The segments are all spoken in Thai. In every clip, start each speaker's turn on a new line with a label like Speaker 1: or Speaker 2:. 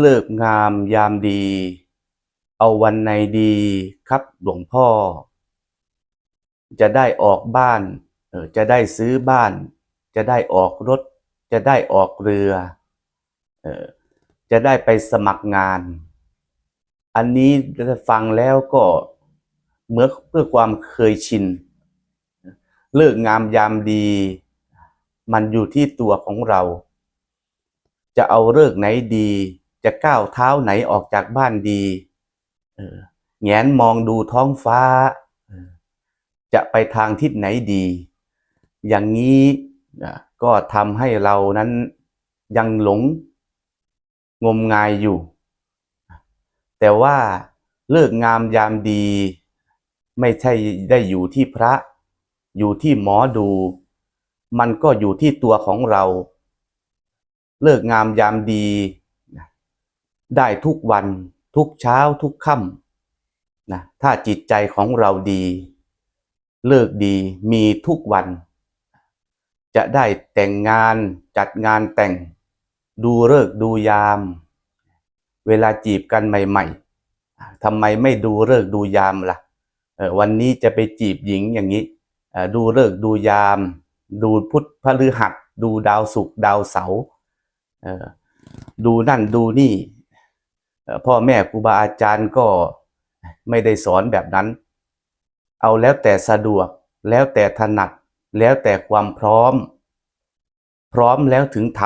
Speaker 1: เลิกงามยามดี เอาวันไหนดีครับหลวงพ่อ จะได้ออกบ้านเออจะได้ซื้อบ้าน จะได้ออกรถ จะได้ออกเรือเออจะได้ไปสมัครงาน อันนี้ฟังแล้วก็เมื่อเพื่อความเคยชิน เลิกงามยามดี มันอยู่ที่ตัวของเรา จะเอาเลิกไหนดี จะก้าวเท้าไหนออกจากบ้านดีเออแงนมองดูท้องฟ้า จะไปทางทิศไหนดี อย่างนี้ก็ทำให้เรานั้นยังหลงงมงายอยู่ แต่ว่าเลิกงามยามดี ไม่ใช่ได้อยู่ที่พระ อยู่ที่หมอดู มันก็อยู่ที่ตัวของเรา เลิกงามยามดี ได้ทุกวัน ทุกเช้าทุกค่ำนะถ้าจิตใจของเราดี เลิกดีมีทุกวัน จะได้แต่งงานจัดงานแต่ง ดูเลิกดูยาม เวลาจีบกันใหม่ๆทำไมไม่ดูเลิกดูยามล่ะวันนี้จะไปจีบหญิงอย่างนี้ดูเลิกดูยาม ดูพุธพฤหัส ดูดาวศุกร์ดาวเสาร์ดูนั่นดูนี่ พ่อแม่ครูบาอาจารย์ก็ไม่ได้สอนแบบนั้น เอาแล้วแต่สะดวกแล้วแต่ถนัดแล้วแต่ความพร้อม พร้อมแล้วถึงท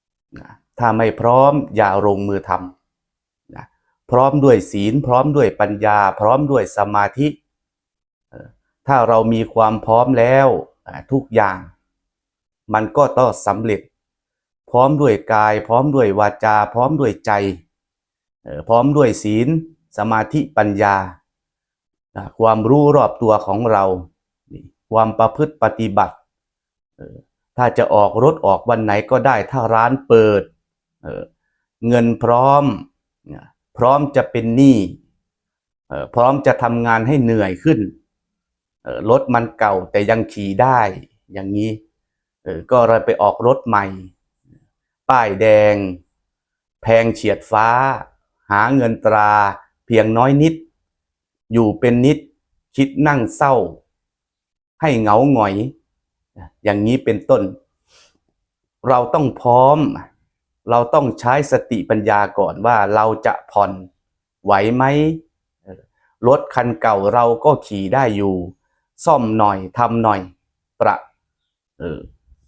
Speaker 1: ำถ้าไม่พร้อมอย่าลงมือทำพร้อมด้วยศีล พร้อมด้วยปัญญา พร้อมด้วยสมาธิ ถ้าเรามีความพร้อมแล้วทุกอย่าง มันก็ต้องสำเร็จ พร้อมด้วยกาย พร้อมด้วยวาจา พร้อมด้วยใจ พร้อมด้วยศีล สมาธิปัญญา ความรู้รอบตัวของเรา ความประพฤติปฏิบัติ ถ้าจะออกรถออกวันไหนก็ได้ถ้าร้านเปิดเเงินพร้อม พร้อมจะเป็นหนี้พร้อมจะทำงานให้เหนื่อยขึ้นรถมันเก่าแต่ยังขี่ได้อย่างนี้ก็เลยไปออกรถใหม่ ป้ายแดง แพงเฉียดฟ้า หาเงินตราเพียงน้อยนิด อยู่เป็นนิดคิดนั่งเศร้า ให้เหงาหงอย อย่างนี้เป็นต้น เราต้องพร้อม เราต้องใช้สติปัญญาก่อนว่าเราจะผ่อนไหวไหมรถคันเก่าเราก็ขี่ได้อยู่ ซ่อมหน่อยทำหน่อย ประเออ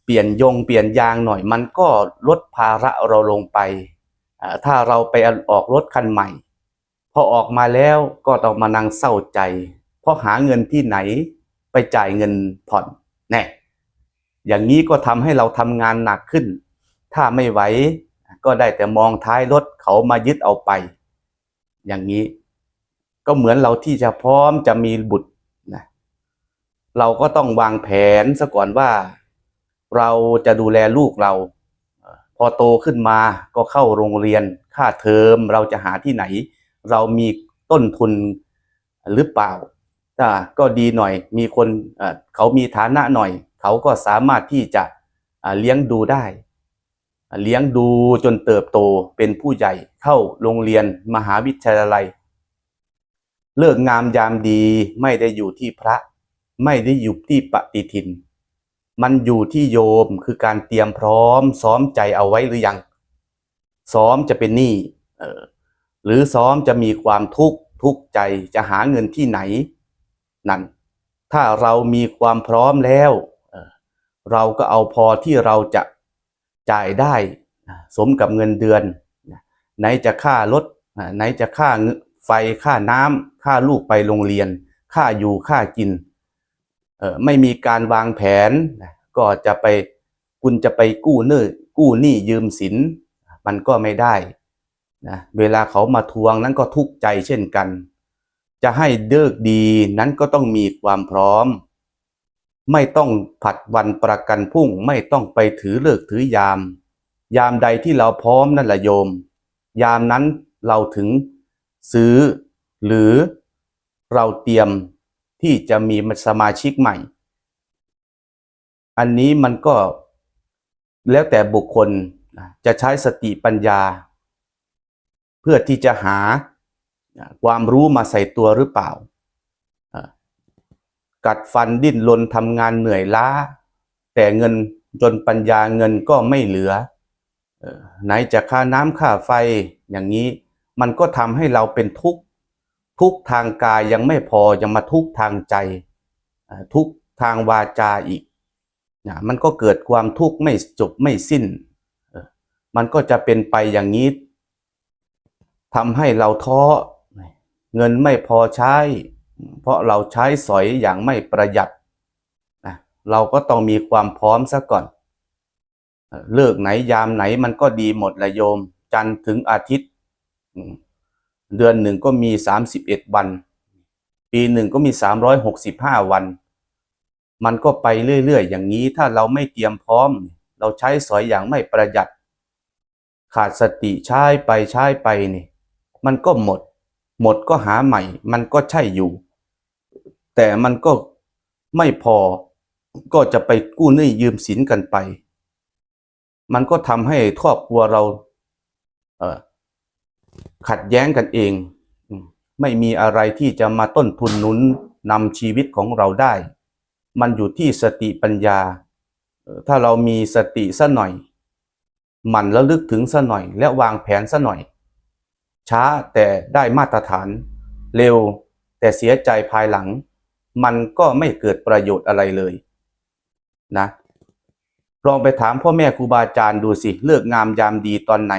Speaker 1: เปลี่ยนยงเปลี่ยนยางหน่อยมันก็ลดภาระเราลงไป ถ้าเราไปออกรถคันใหม่ พอออกมาแล้วก็ต้องมานั่งเศร้าใจ เพราะหาเงินที่ไหนไปจ่ายเงินผ่อนแน่อย่างนี้ก็ทำให้เราทำงานหนักขึ้น ถ้าไม่ไหวก็ได้แต่มองท้ายรถเขามายึดเอาไป อย่างนี้ก็เหมือนเราที่จะพร้อมจะมีบุตรนะเราก็ต้องวางแผนซะก่อนว่า เราจะดูแลลูกเรา พอโตขึ้นมาก็เข้าโรงเรียน ค่าเทอมเราจะหาที่ไหน เรามีต้นทุนหรือเปล่าถ้าก็ดีหน่อยมีคนเขามีฐานะหน่อย เขาก็สามารถที่จะเลี้ยงดูได้ เลี้ยงดูจนเติบโตเป็นผู้ใหญ่เข้าโรงเรียนมหาวิทยาลัย เลิกงามยามดีไม่ได้อยู่ที่พระ ไม่ได้อยู่ที่ปฏิทิน มันอยู่ที่โยมคือการเตรียมพร้อม ซ้อมใจเอาไว้หรือยัง ซ้อมจะเป็นหนี้หรือซ้อมจะมีความทุกข์ทุกใจจะหาเงินที่ไหน นั่น ถ้าเรามีความพร้อมแล้วเราก็เอาพอที่เราจะจ่ายได้สมกับเงินเดือน ไหนจะค่ารถไหนจะค่าไฟค่าน้ำค่าลูกไปโรงเรียน ค่าอยู่ค่ากิน ไม่มีการวางแผนก็จะไปคุณจะไปกู้เนื้อกู้หนี้ยืมสิน มันก็ไม่ได้นะเวลาเขามาทวงนั้นก็ทุกข์ใจเช่นกัน จะให้เลิกดีนั้นก็ต้องมีความพร้อม ไม่ต้องผัดวันประกันพุ่งไม่ต้องไปถือเลิกถือยาม ยามใดที่เราพร้อมนั่นแหละโยม ยามนั้นเราถึงซื้อ หรือเราเตรียม ที่จะมีสมาชิกใหม่ อันนี้มันก็แล้วแต่บุคคลจะใช้สติปัญญา เพื่อที่จะหาความรู้มาใส่ตัวหรือเปล่า กัดฟันดิ้นรนทำงานเหนื่อยล้า แต่เงินจนปัญญาเงินก็ไม่เหลือเอ่อไหนจะค่าน้ำค่าไฟอย่างนี้ มันก็ทำให้เราเป็นทุกข์ ทุกทางกายยังไม่พอยังมาทุกทางใจ ทุกทางวาจาอีกนะมันก็เกิดความทุกข์ไม่จบไม่สิ้น มันก็จะเป็นไปอย่างนี้ทำให้เราท้อเงินไม่พอใช้ เพราะเราใช้สอยอย่างไม่ประหยัดนะเราก็ต้องมีความพร้อมซะก่อนเอ่อเลิกไหนยามไหนมันก็ดีหมดละโยม จันทร์ถึงอาทิตย์ เดือนหนึ่งก็มีสามสิบเอ็ดวัน ปีหนึ่งก็มีสามร้อยหกสิบห้าวัน มันก็ไปเรื่อยๆ อย่างนี้ถ้าเราไม่เตรียมพร้อม เราใช้สอยอย่างไม่ประหยัด ขาดสติใช้ไปใช้ไปนี่ มันก็หมด หมดก็หาใหม่ มันก็ใช่อยู่ แต่มันก็ไม่พอก็จะไปกู้หนี้ยืมสินกันไป มันก็ทำให้ครอบครัวเรา เออ ขัดแย้งกันเอง ไม่มีอะไรที่จะมาต้นทุนหนุนนำชีวิตของเราได้ มันอยู่ที่สติปัญญา ถ้าเรามีสติซะหน่อย มันแล้วลึกถึงซะหน่อย และวางแผนซะหน่อย ช้าแต่ได้มาตรฐาน เร็วแต่เสียใจภายหลัง มันก็ไม่เกิดประโยชน์อะไรเลยนะลองไปถามพ่อแม่ครูบาอาจารย์ดูสิ เลือกงามยามดีตอนไหน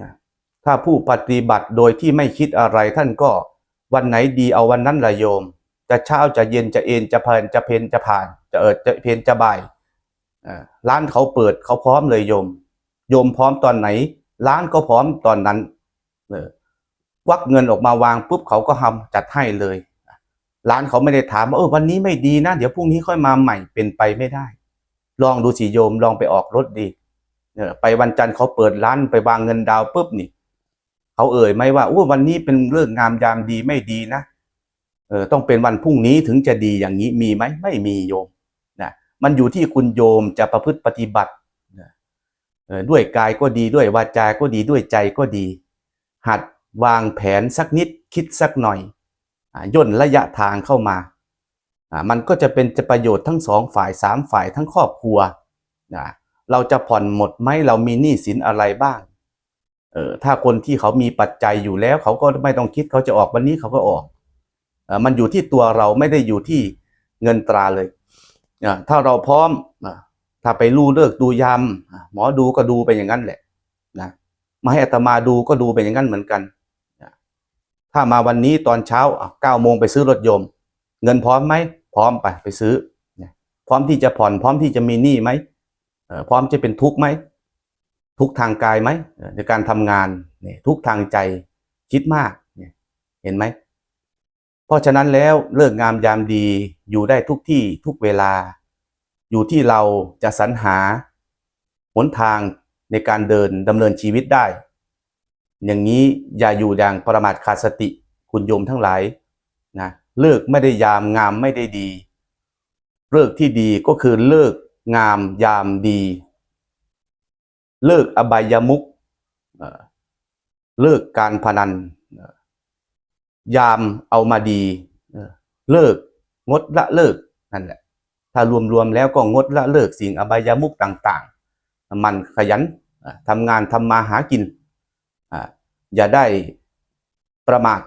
Speaker 1: นะ ถ้าผู้ปฏิบัติโดยที่ไม่คิดอะไรท่านก็วันไหนดีเอาวันนั้นละโยม จะเช้าจะเย็นจะเอ็นจะเพลินจะเพนจะผ่าน จะเอิดจะเพนจะบ่ายร้านเขาเปิดเขาพร้อมเลยโยม โยมพร้อมตอนไหน ร้านก็พร้อมตอนนั้นเออควักเงินออกมาวางปุ๊บเขาก็ทำจัดให้เลย ร้านเขาไม่ได้ถามว่าเออวันนี้ไม่ดีนะ เดี๋ยวพรุ่งนี้ค่อยมาใหม่เป็นไปไม่ได้ ลองดูสิโยมลองไปออกรถดีเอไปวันจันทร์เขาเปิดร้านไปวางเงินดาวปุ๊บนี่ เขาเอ่ยไหมว่าโอ้วันนี้เป็นเรื่องงามยามดีไม่ดีนะเออต้องเป็นวันพรุ่งนี้ถึงจะดีอย่างนี้มีไหมไม่มีโยมนะมันอยู่ที่คุณโยมจะประพฤติปฏิบัตินะด้วยกายก็ดีด้วยวาจาก็ดีด้วยใจก็ดี หัดวางแผนสักนิดคิดสักหน่อยอ่าย่นระยะทางเข้ามาอ่ามันก็จะเป็นจะประโยชน์ทั้งสองฝ่ายสามฝ่ายทั้งครอบครัวนะเราจะผ่อนหมดไหมเรามีหนี้สินอะไรบ้าง เออถ้าคนที่เขามีปัจจัยอยู่แล้ว เขาก็ไม่ต้องคิดเขาจะออกวันนี้เขาก็ออกเออมันอยู่ที่ตัวเราไม่ได้อยู่ที่เงินตราเลยอ่าถ้าเราพร้อมอ่าถ้าไปรู้เลิกดูยามหมอดูก็ดูไปอย่างนั้นแหละนะมาให้อาตมาดูก็ดูไปอย่างนั้นเหมือนกันนะถ้ามาวันนี้ตอนเช้าเก้าโมงไปซื้อรถยนต์เงินพร้อมไหมพร้อมไปไปซื้อ พร้อมที่จะผ่อนพร้อมที่จะมีหนี้ไหมพร้อมจะเป็นทุกข์ไหม ทุกทางกายไหมในการทำงานเนี่ยทุกทางใจคิดมากเนี่ยเห็นไหม เพราะฉะนั้นแล้วเลิกงามยามดีอยู่ได้ทุกที่ทุกเวลา อยู่ที่เราจะสรรหาหนทางในการเดินดำเนินชีวิตได้ อย่างนี้อย่าอยู่อย่างประมาทขาดสติคุณโยมทั้งหลายนะเลิกไม่ได้ยามงามไม่ได้ดี เลิกที่ดีก็คือเลิกงามยามดี เลิกอบายมุกเลิกการพนัน ยามเอามาดี เลิกงดละเลิกนั่นแหละ ถ้ารวมๆแล้วก็งดละเลิกสิ่งอบายมุกต่างๆ มันขยันทำงานทำมาหากิน อย่าได้ประมาท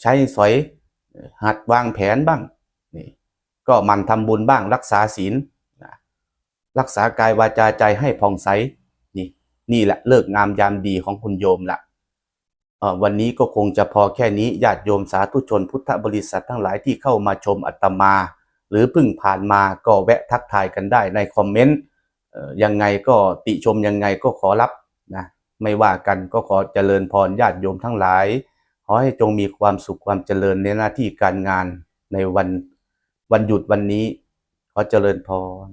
Speaker 1: ใช้สอยหัดวางแผนบ้างนี่ก็มันทำบุญบ้างรักษาศีลรักษากายวาจาใจให้ผ่องใส นี่แหละเลิกงามยามดีของคุณโยมละวันนี้ก็คงจะพอแค่นี้ญาติโยมสาธุชนพุทธบริษัททั้งหลายที่เข้ามาชมอัตมา หรือเพิ่งผ่านมาก็แวะทักทายกันได้ในคอมเมนต์ยังไงก็ติชมยังไงก็ขอรับนะไม่ว่ากันก็ขอเจริญพรญาติโยมทั้งหลาย ขอให้จงมีความสุขความเจริญในหน้าที่การงานในวันวันหยุดวันนี้ ขอเจริญพร